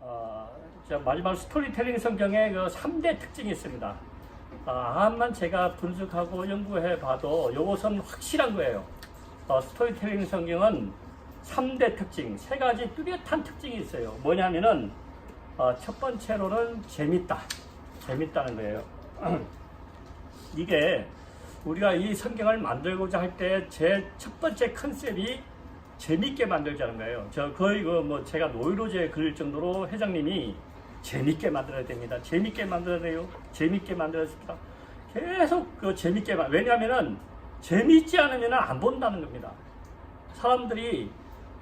어, 저 마지막 스토리텔링 성경의 그 3대 특징이 있습니다. 아, 한만 제가 분석하고 연구해 봐도 이것은 확실한 거예요. 어, 스토리텔링 성경은 3대 특징, 세 가지 뚜렷한 특징이 있어요. 뭐냐면은 어, 첫 번째로는 재밌다. 재밌다는 거예요. 이게 우리가 이 성경을 만들고자 할 때 제 첫 번째 컨셉이 재밌게 만들자는 거예요. 저 거의 그 뭐 제가 노이로제 그릴 정도로 회장님이 재밌게 만들어야 됩니다. 재밌게 만들어야 돼요. 재밌게 만들어야 됩니다. 계속 그 재밌게 만 왜냐하면은 재밌지 않으면 안 본다는 겁니다. 사람들이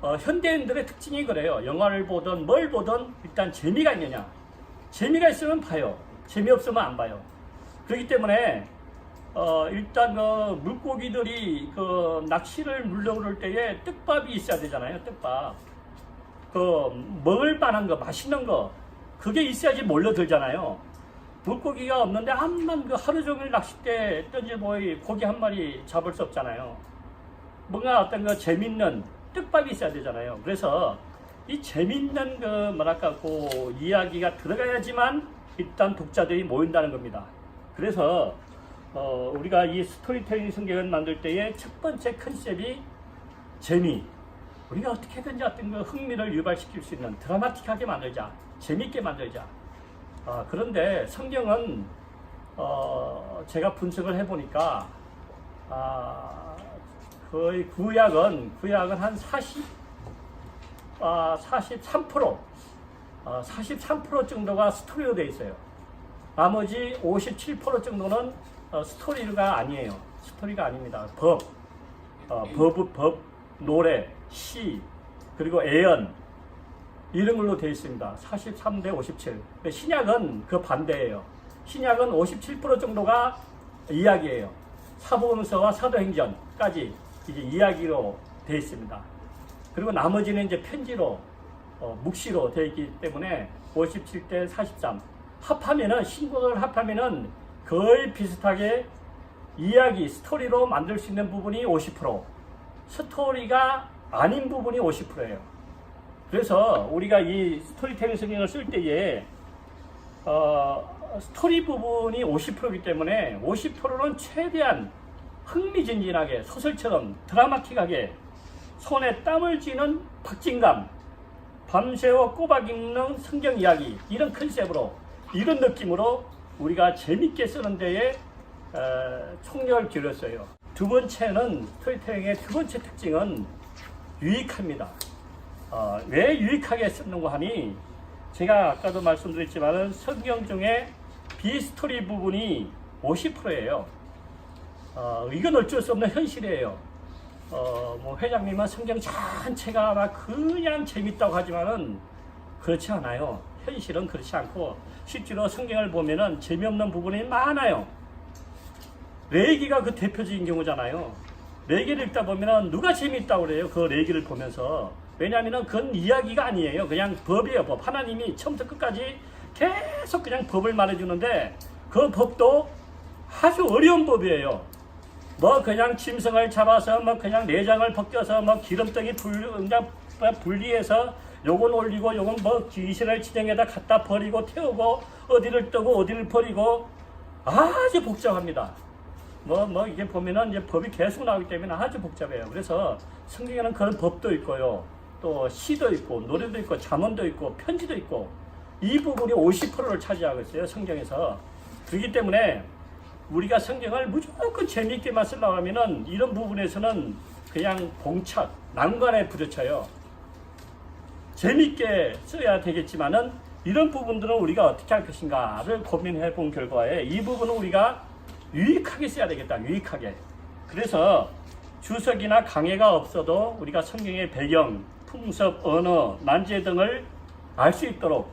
어, 현대인들의 특징이 그래요. 영화를 보든 뭘 보든 일단 재미가 있느냐. 재미가 있으면 봐요. 재미없으면 안 봐요. 그렇기 때문에 어, 일단 그 물고기들이 그 낚시를 물려오를 때에 떡밥이 있어야 되잖아요. 떡밥. 그 먹을 만한 거, 맛있는 거 그게 있어야지 몰려들잖아요. 물고기가 없는데 한만 그 하루 종일 낚싯대 던지 보이 고기 한 마리 잡을 수 없잖아요. 뭔가 어떤 그 재밌는 떡밥이 있어야 되잖아요. 그래서 이 재밌는 그 뭐랄까 그 이야기가 들어가야지만 일단 독자들이 모인다는 겁니다. 그래서 어, 우리가 이 스토리텔링 성경을 만들 때의 첫 번째 컨셉이 재미. 우리가 어떻게든지 어떤 그 흥미를 유발시킬 수 있는 드라마틱하게 만들자, 재밌게 만들자. 아, 그런데 성경은 어, 제가 분석을 해보니까 아, 거의 구약은 구약은 한 40, 아, 43%, 아, 43% 정도가 스토리로 돼 있어요. 나머지 57% 정도는 어, 스토리가 아니에요. 스토리가 아닙니다. 법, 어, 법, 법, 노래, 시, 그리고 애연 이런 걸로 되어 있습니다. 43대 57. 신약은 그 반대예요. 신약은 57% 정도가 이야기예요. 사복음서와 사도행전까지 이제 이야기로 되어 있습니다. 그리고 나머지는 이제 편지로 어, 묵시로 되어 있기 때문에 57대 43 합하면은 신곡을 합하면은 거의 비슷하게 이야기 스토리로 만들 수 있는 부분이 50% 스토리가 아닌 부분이 50%예요. 그래서 우리가 이 스토리텔링 성경을 쓸 때에 어, 스토리 부분이 50%이기 때문에 50%는 최대한 흥미진진하게 소설처럼 드라마틱하게 손에 땀을 쥐는 박진감 밤새워 꼬박 읽는 성경 이야기 이런 컨셉으로 이런 느낌으로 우리가 재밌게 쓰는 데에 어, 총력을 기울였어요. 두 번째는 스토리텔링의 두 번째 특징은 유익합니다. 어, 왜 유익하게 쓰는가 하니 제가 아까도 말씀드렸지만은 성경 중에 비스토리 부분이 50%예요. 어, 이건 어쩔 수 없는 현실이에요. 어, 뭐 회장님은 성경 전체가 막 그냥 재밌다고 하지만은 그렇지 않아요. 현실은 그렇지 않고 실제로 성경을 보면은 재미없는 부분이 많아요. 레기가 그 대표적인 경우잖아요. 레기를 읽다 보면은 누가 재밌다고 그래요. 그 레기를 보면서. 왜냐하면은 그건 이야기가 아니에요. 그냥 법이에요. 법. 하나님이 처음부터 끝까지 계속 그냥 법을 말해주는데 그 법도 아주 어려운 법이에요. 뭐 그냥 짐승을 잡아서 뭐 그냥 내장을 벗겨서 뭐 기름덩이 불, 그냥 분리해서 요건 올리고 요건 뭐 이스라엘 지정에다 갖다 버리고 태우고 어디를 뜨고 어디를 버리고 아주 복잡합니다. 뭐, 뭐, 이게 보면은 이제 법이 계속 나오기 때문에 아주 복잡해요. 그래서 성경에는 그런 법도 있고요. 또 시도 있고, 노래도 있고, 잠언도 있고, 편지도 있고, 이 부분이 50%를 차지하고 있어요. 성경에서. 그렇기 때문에 우리가 성경을 무조건 재미있게만 쓰려고 하면은 이런 부분에서는 그냥 봉착, 난관에 부딪혀요. 재밌게 써야 되겠지만은 이런 부분들은 우리가 어떻게 할 것인가를 고민해 본 결과에 이 부분은 우리가 유익하게 써야 되겠다. 유익하게. 그래서 주석이나 강해가 없어도 우리가 성경의 배경, 풍습, 언어, 난제 등을 알 수 있도록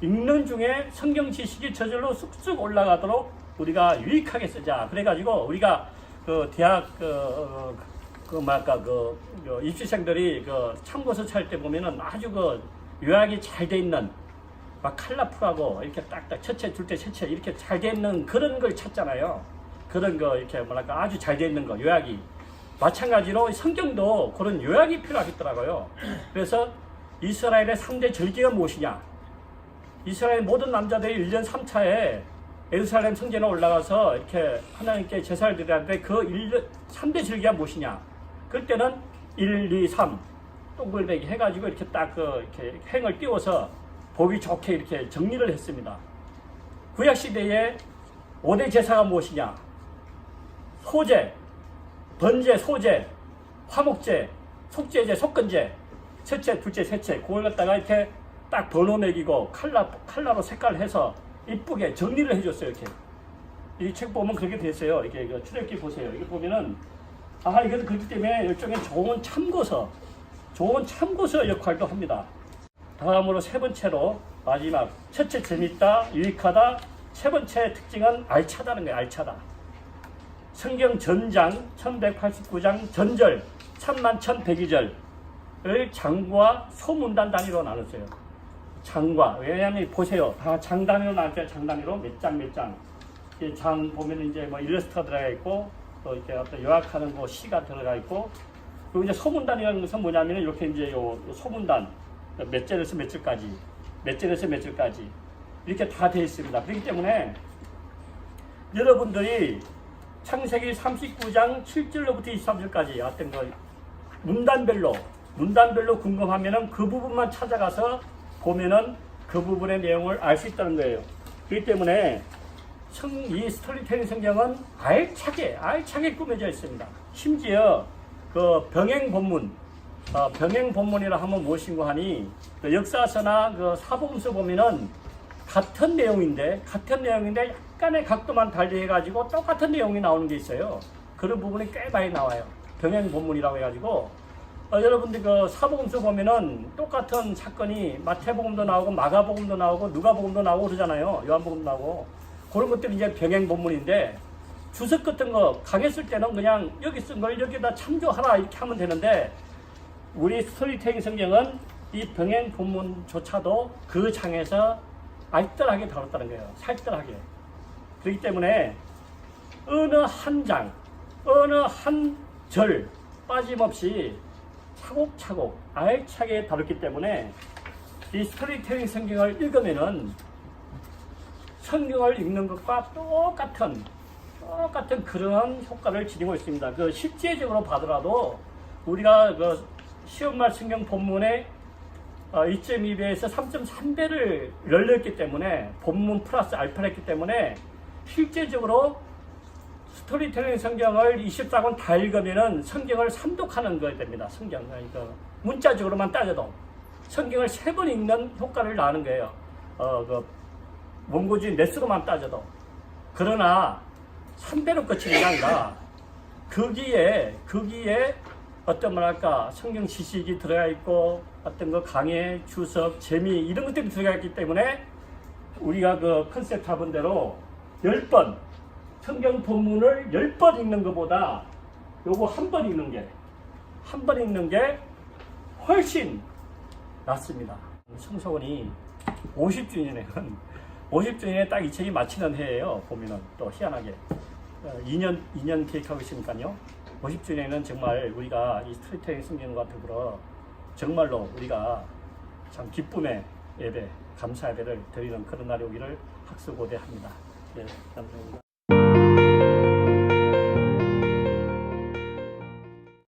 읽는 중에 성경 지식이 저절로 쑥쑥 올라가도록 우리가 유익하게 쓰자. 그래가지고 우리가 그 대학 그, 어, 그 뭐랄까 그, 그 입시생들이 그 참고서 찰 때 보면은 아주 그 요약이 잘 돼 있는 막 칼라풀하고 이렇게 딱딱 첫째, 둘째, 셋째 이렇게 잘 돼 있는 그런 걸 찾잖아요. 그런 거 이렇게 뭐랄까 아주 잘 돼 있는 거 요약이 마찬가지로 성경도 그런 요약이 필요하겠더라고요. 그래서 이스라엘의 상대 절기가 무엇이냐? 이스라엘 모든 남자들이 1년 3차에 예루살렘 성전에 올라가서 이렇게 하나님께 제사를 드리는데 그 1년 3대 절기가 무엇이냐? 그때는 1, 2, 3 동글배기 해가지고 이렇게 딱 그 이렇게 행을 띄워서 보기 좋게 이렇게 정리를 했습니다. 구약 시대에 5대 제사가 무엇이냐? 소제, 번제, 소제, 화목제, 속제제, 속건제, 첫째, 둘째, 셋째, 그걸 갖다가 이렇게 딱 번호 매기고 칼라, 칼라로 색깔 해서 이쁘게 정리를 해줬어요, 이렇게. 이 책 보면 그렇게 됐어요. 이렇게 이거 출애기 보세요. 이거 보면은, 아, 이것도 그렇기 때문에 일종의 좋은 참고서, 좋은 참고서 역할도 합니다. 다음으로 세 번째로 마지막 첫째 재밌다, 유익하다, 세 번째 특징은 알차다는 거예요, 알차다. 성경 전장 1189장 전절 31,102절을 장과 소문단 단위로 나눴어요. 장과 왜냐하면 보세요. 다 장 단위로 나눴죠. 장 단위로 몇 장 몇 장. 이장 보면 이제 뭐 일러스트가 들어가 있고 또 이렇게 어떤 요약하는 거 시가 들어가 있고 그리고 이제 소문단이라는 것은 뭐냐면 이렇게 이제 요, 요 소문단 몇 절에서 몇 절까지 몇 절에서 몇 절까지 이렇게 다 되어 있습니다. 그렇기 때문에 여러분들이 창세기 39장 7절로부터 23절까지 어떤 거 문단별로 문단별로 궁금하면은 그 부분만 찾아가서 보면은 그 부분의 내용을 알 수 있다는 거예요. 그렇기 때문에 성, 이 스토리텔링 성경은 알차게 알차게 꾸며져 있습니다. 심지어 그 병행 본문 어, 병행 본문이라 하면 무엇인고 하니 그 역사서나 그 사복음서 보면은 같은 내용인데 같은 내용인데 약간의 각도만 달리 해가지고 똑같은 내용이 나오는 게 있어요. 그런 부분이 꽤 많이 나와요. 병행 본문이라고 해가지고 어, 여러분들 그 사복음서 보면은 똑같은 사건이 마태복음도 나오고 마가복음도 나오고 누가복음도 나오고 그러잖아요. 요한복음도 나오고 그런 것들이 이제 병행 본문인데 주석 같은 거 강했을 때는 그냥 여기 쓴 걸 여기다 참조하라 이렇게 하면 되는데 우리 스토리텔링 성경은 이 병행 본문조차도 그 장에서 알뜰하게 다뤘다는 거예요. 살뜰하게. 그렇기 때문에 어느 한 장, 어느 한 절 빠짐없이 차곡차곡 알차게 다뤘기 때문에 이 스토리텔링 성경을 읽으면은 성경을 읽는 것과 똑같은 똑같은 그런 효과를 지니고 있습니다. 그 실제적으로 봐더라도 우리가 그 시험말 성경 본문에 어, 2.2배에서 3.3배를 열렸기 때문에 본문 플러스 알파를 했기 때문에 실제적으로 스토리텔링 성경을 24권 다 읽으면은 성경을 삼독하는 거야 됩니다. 성경 그러니까 문자적으로만 따져도 성경을 세 번 읽는 효과를 나는 거예요. 어, 그 원고지 매수로만 따져도 그러나 3배로 끝이는 게 아니라 거기에 거기에 어떤 뭐랄까 성경 지식이 들어가 있고 어떤 거 강의 주석 재미 이런 것들이 들어가 있기 때문에 우리가 그 컨셉 잡은 대로 10번 성경 본문을 10번 읽는 것보다 요거 한 번 읽는 게 한 번 읽는 게 훨씬 낫습니다. 성서원이 50주년에 50주년에 딱 이 책이 마치는 해예요. 보면은 또 희한하게 어, 2년 2년 계획하고 있으니까요. 50주년에는 정말 우리가 이 스토리텔링 성경과 더불어 정말로 우리가 참 기쁨의 예배, 감사 예배를 드리는 그런 날이 오기를 학수고대합니다. 네, 감사합니다.